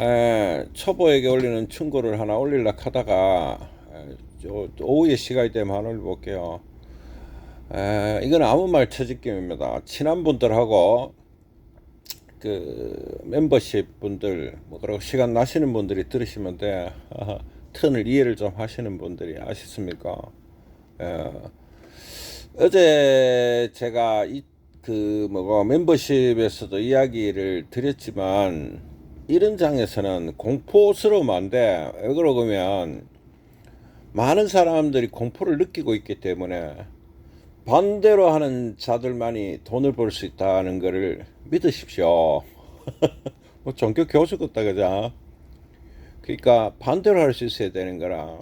에, 초보에게 올리는 충고를 하나 올리려 하다가 에, 저, 오후에 시간이 되면 하나 올려볼게요. 에, 이건 아무 말 처짓김입니다. 친한 분들하고 그 멤버십 분들 뭐 그리고 시간 나시는 분들이 들으시면 돼. 턴을 이해를 좀 하시는 분들이 아시습니까? 에, 어제 제가 이 그 뭐고 멤버십에서도 이야기를 드렸지만 이런 장에서는 돼. 왜 그러냐면 많은 사람들이 공포를 느끼고 있기 때문에 반대로 하는 자들만이 돈을 벌 수 있다는 것을 믿으십시오. 뭐 종교 교수 같다 그자. 그러니까 반대로 할 수 있어야 되는 거라.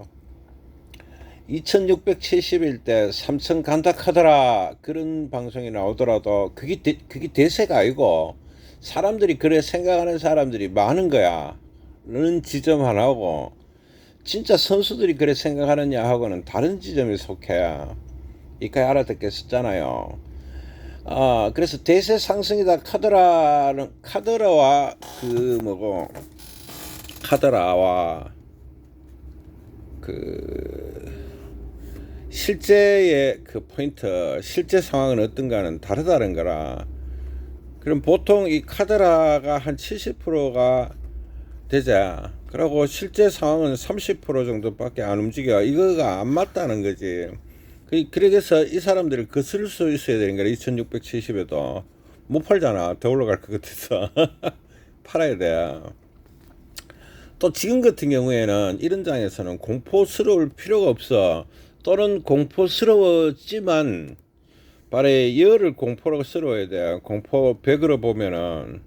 2670일 때 삼성 간다 카더라 그런 방송이 나오더라도 그게 대, 그게 대세가 아니고 사람들이 그래 생각하는 사람들이 많은 거야. 는 지점 하나고 진짜 선수들이 그래 생각하느냐 하고는 다른 지점에 속해. 이까지 알아듣겠었잖아요. 아 그래서 대세 상승이다 카드라는 카드라와 그 뭐고 카드라와 그 실제의 그 포인트, 실제 상황은 어떤가는 다르다는 거라. 그럼 보통 이 카드라가 한 70%가 되자. 그리고 실제 상황은 30% 정도밖에 안 움직여. 이거가 안 맞다는 거지. 그- 그래서 이 사람들을 거슬 수 있어야 되는 거야. 2670에도. 못 팔잖아. 더 올라갈 것 같아서. 팔아야 돼. 또 지금 같은 경우에는 이런 장에서는 공포스러울 필요가 없어. 또는 공포스러웠지만 발에 열을 공포라고 스러워야 돼. 공포 100으로 보면은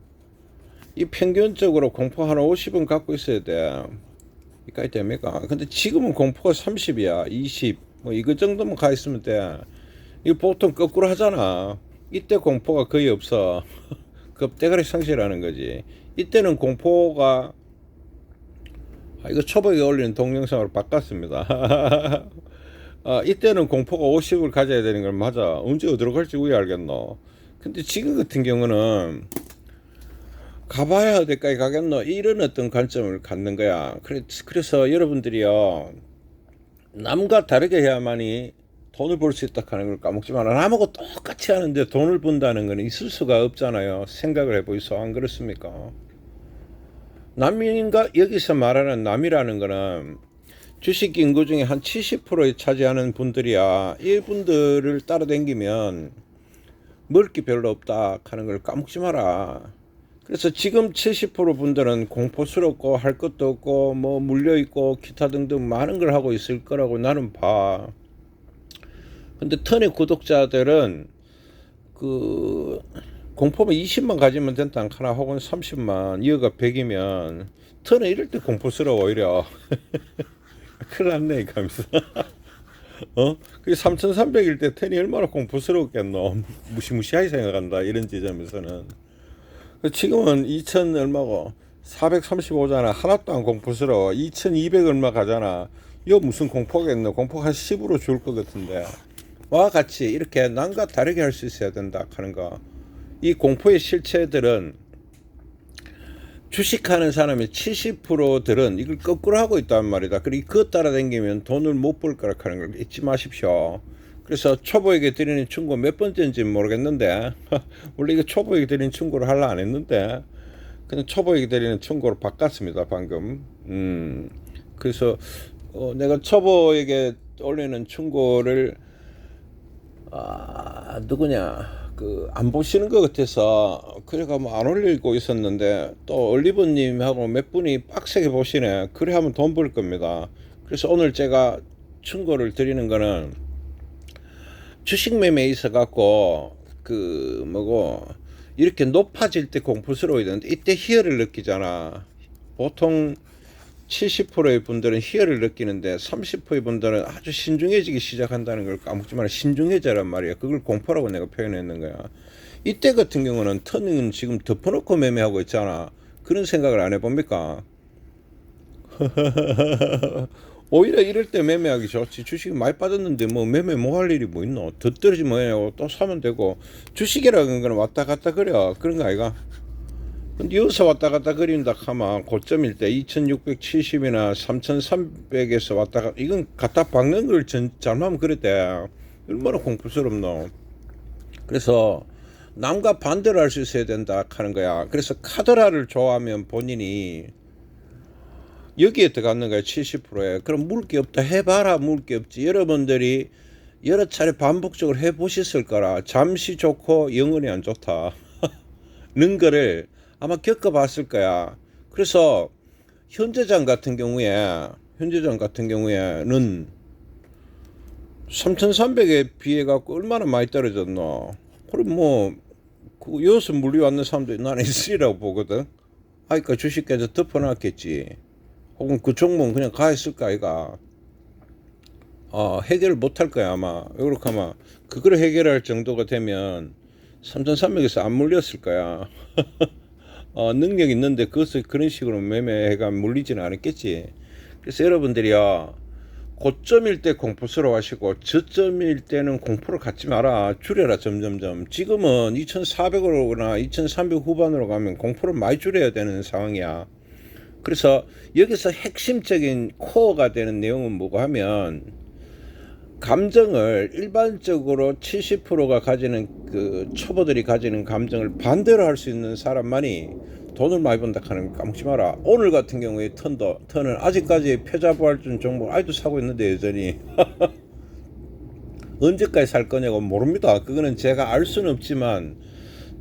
이 평균적으로 공포 한 50은 갖고 있어야 돼. 이까지 됩니까? 근데 지금은 공포가 30이야. 20. 뭐 이거 정도만 가 있으면 돼. 이거 보통 거꾸로 하잖아. 이때 공포가 거의 없어. 급대가리 상실하는 거지. 이때는 공포가 아, 이거 초보에 올리는 동영상으로 바꿨습니다. 아, 이때는 공포가 50을 가져야 되는 걸 맞아. 언제 어디로 갈지 우리 알겠노. 근데 지금 같은 경우는 가봐야 어디까지 가겠노. 이런 어떤 관점을 갖는 거야. 그래, 그래서 여러분들이요. 남과 다르게 해야만이 돈을 벌 수 있다 하는 걸 까먹지 마라. 남하고 똑같이 하는데 돈을 번다는 건 있을 수가 없잖아요. 생각을 해보이소. 안 그렇습니까? 남인가 여기서 말하는 남이라는 거는 주식 인구 중에 한 70%에 차지하는 분들이야. 이분들을 따라다니면 먹을 게 별로 없다 하는 걸 까먹지 마라. 그래서 지금 70% 분들은 공포스럽고 할 것도 없고 뭐 물려 있고 기타 등등 많은 걸 하고 있을 거라고 나는 봐. 근데 턴의 구독자들은 그 공포만 20만 가지면 된다 하나 혹은 30만 이어가 100이면 턴에 이럴 때 공포스러워 오히려 큰일 났네 하면서 어? 그게 3,300일 때 턴이 얼마나 공포스러웠겠노? 무시무시하게 생각한다 이런 지점에서는. 그 지금은 2,000 얼마고 435잖아. 하나도 안 공포스러워. 2,200 얼마 가잖아. 이거 무슨 공포겠노? 공포 한 10으로 줄 것 같은데. 와 같이 이렇게 남과 다르게 할 수 있어야 된다 하는 거. 이 공포의 실체들은 주식하는 사람의 70%들은 이걸 거꾸로 하고 있단 말이다. 그리고 그것 따라다니면 돈을 못 벌 거라 하는 걸 잊지 마십시오. 그래서 초보에게 드리는 충고 몇 번째인지는 모르겠는데 원래 이거 초보에게 드리는 충고를 하려 안 했는데 그냥 초보에게 드리는 충고로 바꿨습니다 방금. 음 그래서 어, 내가 초보에게 올리는 충고를 아 누구냐 그 안 보시는 것 같아서 그래가 뭐 안 올리고 있었는데 또 올리버님하고 몇 분이 빡세게 보시네. 그래 하면 돈 벌 겁니다. 그래서 오늘 제가 충고를 드리는 거는 주식 매매에 있어 갖고 그 뭐고 이렇게 높아질 때 공포스러워야 되는데 이때 희열을 느끼잖아. 보통 70%의 분들은 희열을 느끼는데 30%의 분들은 아주 신중해지기 시작한다는 걸 까먹지 마라. 신중해져란 말이야. 그걸 공포라고 내가 표현했는 거야. 이때 같은 경우는 터닝은 지금 덮어놓고 매매하고 있잖아. 그런 생각을 안 해봅니까? 오히려 이럴 때 매매하기 좋지. 주식이 많이 빠졌는데 뭐 매매 뭐 할 일이 뭐 있노? 더 떨어지면 뭐냐고 또 사면 되고 주식이라는 거는 왔다 갔다 그래. 그런 거 아이가? 여기서 왔다 갔다 그린다 하면 고점일 때 2670이나 3300에서 왔다 갔다 이건 갖다 박는 걸 전, 잘못하면 그랬대. 얼마나 공포스럽노. 그래서 남과 반대를 할 수 있어야 된다 하는 거야. 그래서 카드라를 좋아하면 본인이 여기에 들어갔는 거야 70%에. 그럼 물 게 없다 해봐라 물 게 없지. 여러분들이 여러 차례 반복적으로 해보셨을 거라. 잠시 좋고 영원히 안 좋다. 는 거를 아마 겪어봤을 거야. 그래서 현재장 같은 경우에 현재장 같은 경우에는 3,300에 비해 갖고 얼마나 많이 떨어졌노? 그럼 뭐 그 여기서 물려왔는 사람들이 나는 있으리라고 보거든. 아이까 주식계좌 덮어놨겠지. 혹은 그 종목은 그냥 가 있을까 아이가? 어, 해결을 못할 거야 아마. 왜 그렇게 하면 그걸 해결할 정도가 되면 3,300에서 안 물렸을 거야 어, 능력 있는데 그것을 그런 식으로 매매해가 물리지는 않았겠지. 그래서 여러분들이요 고점일 때 공포스러워 하시고 저점일 때는 공포를 갖지 마라. 줄여라 점점점. 지금은 2400으로나 2300 후반으로 가면 공포를 많이 줄여야 되는 상황이야. 그래서 여기서 핵심적인 코어가 되는 내용은 뭐고 하면 감정을 일반적으로 70%가 가지는 그 초보들이 가지는 감정을 반대로 할 수 있는 사람만이 돈을 많이 번다 하는 거 까먹지 마라. 오늘 같은 경우에 턴도 턴은 아직까지 표자부활준 종목 아직도 사고 있는데 여전히 언제까지 살 거냐고 모릅니다. 그거는 제가 알 수는 없지만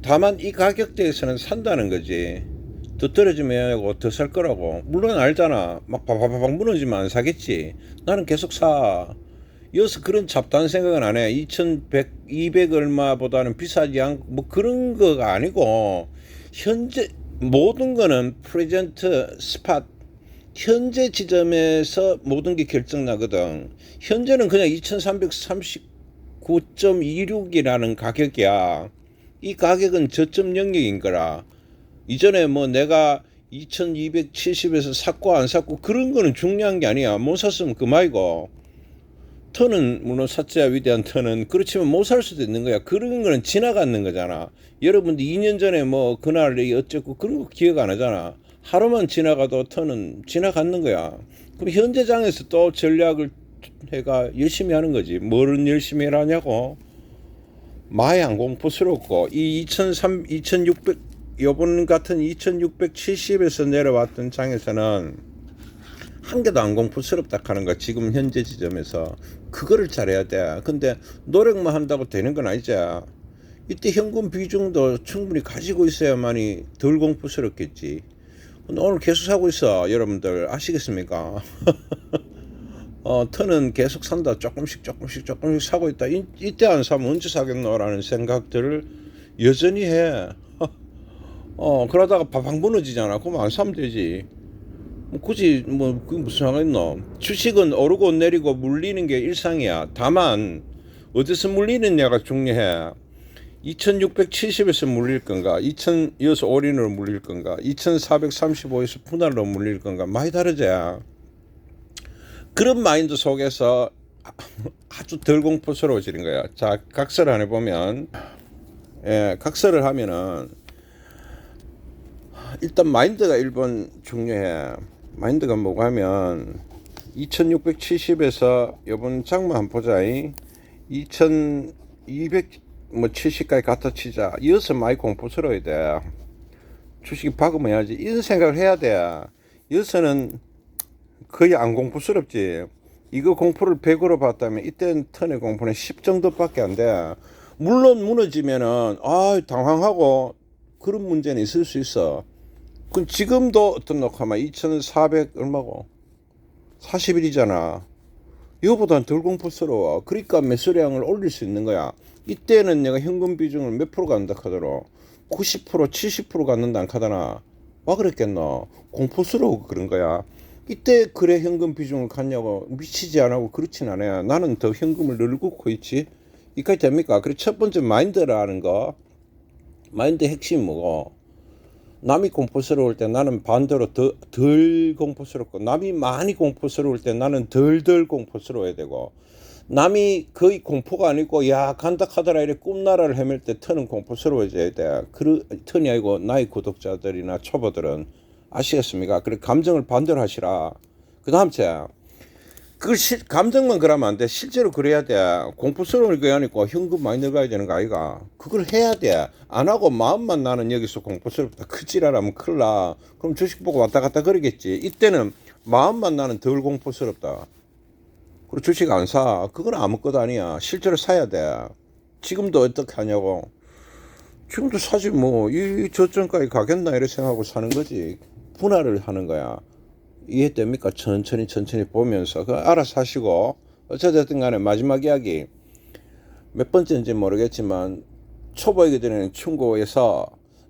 다만 이 가격대에서는 산다는 거지. 더 떨어지면 더 살 거라고. 물론 알잖아. 막 바바바박 무너지면 안 사겠지. 나는 계속 사. 여기서 그런 잡다한 생각은 안 해. 2100, 200 얼마보다는 비싸지 않고 뭐 그런 거가 아니고 현재 모든 거는 프레젠트 스팟 현재 지점에서 모든 게 결정 나거든. 현재는 그냥 2339.26이라는 가격이야. 이 가격은 저점 영역인 거라. 이전에 뭐 내가 2270에서 샀고 안 샀고 그런 거는 중요한 게 아니야. 못 샀으면 그만이고. 턴은 물론 사자야 위대한 턴은 그렇지만 못 살 수도 있는 거야. 그런 거는 지나갔는 거잖아. 여러분들 2년 전에 뭐 그날이 어쨌고 그런 거 기억 안 하잖아. 하루만 지나가도 턴은 지나갔는 거야. 그럼 현재장에서 또 전략을 해가 열심히 하는 거지. 뭐를 열심히 하냐고. 안 공포스럽고 이 2003, 2600 요번 같은 2670에서 내려왔던 장에서는 한 개도 안 공포스럽다 하는 거 지금 현재 지점에서 그거를 잘해야 돼. 근데 노력만 한다고 되는 건 아니지. 이때 현금 비중도 충분히 가지고 있어야만이 덜 공포스럽겠지. 근데 오늘 계속 사고 있어, 여러분들 아시겠습니까? 어, 턴은 계속 산다. 조금씩 조금씩 조금씩 사고 있다. 이, 이때 안 사면 언제 사겠노라는 생각들을 여전히 해. 어, 그러다가 바방 무너지잖아. 그럼 안 사면 되지. 뭐 굳이 뭐 그게 무슨 상관 있노? 주식은 오르고 내리고 물리는 게 일상이야. 다만 어디서 물리느냐가 중요해. 2670에서 물릴 건가? 2000여서 올인으로 물릴 건가? 2435에서 분할로 물릴 건가? 많이 다르지. 그런 마인드 속에서 아주 덜 공포스러워지는 거야. 자, 각설을 하나 보면, 예, 각설을 하면은 일단 마인드가 1번 중요해. 마인드가 뭐가 하면 2670에서 요번 장마 한번 보자. 2270까지 갖다 치자. 이어서 많이 공포스러워야 돼. 주식이 박으면 해야지. 이런 생각을 해야 돼. 여기서는 거의 안 공포스럽지. 이거 공포를 100으로 봤다면 이때는 턴의 공포는 10 정도밖에 안 돼. 물론 무너지면은 아 당황하고 그런 문제는 있을 수 있어. 그럼 지금도 녹화만 2,400 얼마고 40일이잖아. 이거보다는 덜 공포스러워. 그러니까 매수량을 올릴 수 있는 거야. 이때는 내가 현금 비중을 몇 프로 간다 하더라. 90% 70% 갖는다 안 하더나. 와 그랬겠노. 공포스러워 그런 거야. 이때 그래 현금 비중을 갖냐고 미치지 않고 그렇진 않아요. 나는 더 현금을 늘 굽고 있지. 이까지 됩니까? 그래 첫 번째 마인드라는 거. 마인드 핵심 뭐고? 남이 공포스러울 때 나는 반대로 더, 덜 공포스럽고 남이 많이 공포스러울 때 나는 덜덜 공포스러워야 되고 남이 거의 공포가 아니고 야 간다 카더라 이래 꿈나라를 헤맬 때 터는 공포스러워져야 돼. 그 턴이 아니고 나의 구독자들이나 초보들은 아시겠습니까? 그래 감정을 반대로 하시라. 그 다음 째 그걸 실, 감정만 그러면 안 돼. 실제로 그래야 돼. 공포스러울 게 아니고 현금 많이 넣어가야 되는 거 아이가. 그걸 해야 돼. 안 하고 마음만 나는 여기서 공포스럽다. 크지라라면 큰일 나. 그럼 주식 보고 왔다 갔다 그러겠지. 이때는 마음만 나는 덜 공포스럽다. 그리고 주식 안 사. 그건 아무것도 아니야. 실제로 사야 돼. 지금도 어떻게 하냐고. 지금도 사지 뭐. 이 저점까지 가겠나 이렇게 생각하고 사는 거지. 분할을 하는 거야. 이해됩니까? 천천히 천천히 보면서 그 알아서 하시고 어쨌든 간에 마지막 이야기 몇 번째인지 모르겠지만 초보이기 전에는 충고에서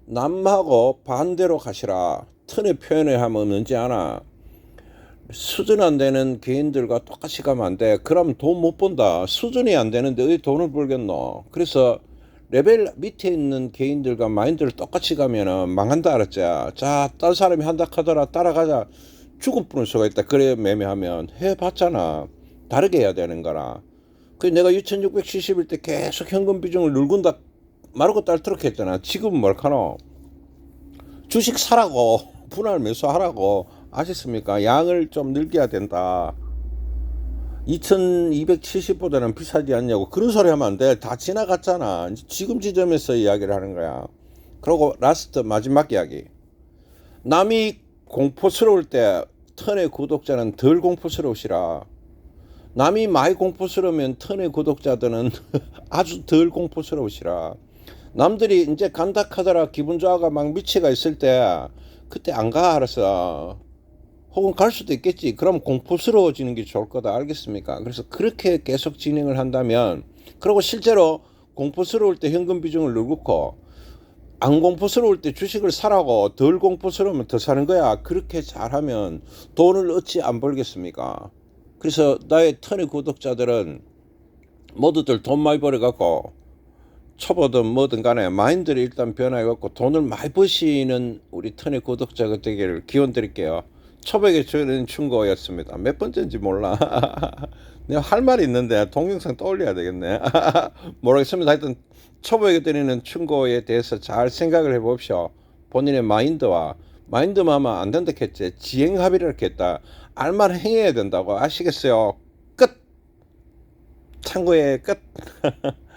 남하고 반대로 가시라 턴의 표현을 하면 언제 하나 수준 안 되는 개인들과 똑같이 가면 안 돼. 그럼 돈 못 번다. 수준이 안 되는데 어디 돈을 벌겠노? 그래서 레벨 밑에 있는 개인들과 마인드를 똑같이 가면은 망한다 알았지? 자, 딴 사람이 한다 하더라 따라가자. 죽을 뻔할 수가 있다. 그래 매매하면 해봤잖아. 다르게 해야 되는 거라. 그 내가 2,670일 때 계속 현금 비중을 늘군다 마르고 딸트럭 했잖아. 지금 뭘카노? 주식 사라고 분할 매수하라고 아셨습니까? 양을 좀 늘려야 된다. 2270보다는 비싸지 않냐고 그런 소리 하면 안 돼. 다 지나갔잖아. 지금 지점에서 이야기를 하는 거야. 그리고 라스트 마지막 이야기. 남이 공포스러울 때 턴의 구독자는 덜 공포스러우시라. 남이 많이 공포스러우면 턴의 구독자들은 아주 덜 공포스러우시라. 남들이 이제 간다 카더라 기분 좋아가 막 미치가 있을 때 그때 안 가 알았어. 혹은 갈 수도 있겠지. 그럼 공포스러워지는 게 좋을 거다. 알겠습니까? 그래서 그렇게 계속 진행을 한다면, 그리고 실제로 공포스러울 때 현금 비중을 늘고, 안 공포스러울 때 주식을 사라고 덜 공포스러우면 더 사는 거야. 그렇게 잘하면 돈을 어찌 안 벌겠습니까? 그래서 나의 턴의 구독자들은 모두들 돈 많이 벌어갖고 초보든 뭐든 간에 마인드를 일단 변화해갖고 돈을 많이 버시는 우리 턴의 구독자가 되기를 기원 드릴게요. 초백에 주는 충고였습니다. 몇 번째인지 몰라. 내가 할 말이 있는데 동영상 떠올려야 되겠네. 모르겠습니다. 하여튼 초보에게 드리는 충고에 대해서 잘 생각을 해봅시오. 본인의 마인드와 마인드만 하면 안 된다 했지. 지행 합의를 했다. 알말 행해야 된다고 아시겠어요? 끝. 참고의 끝.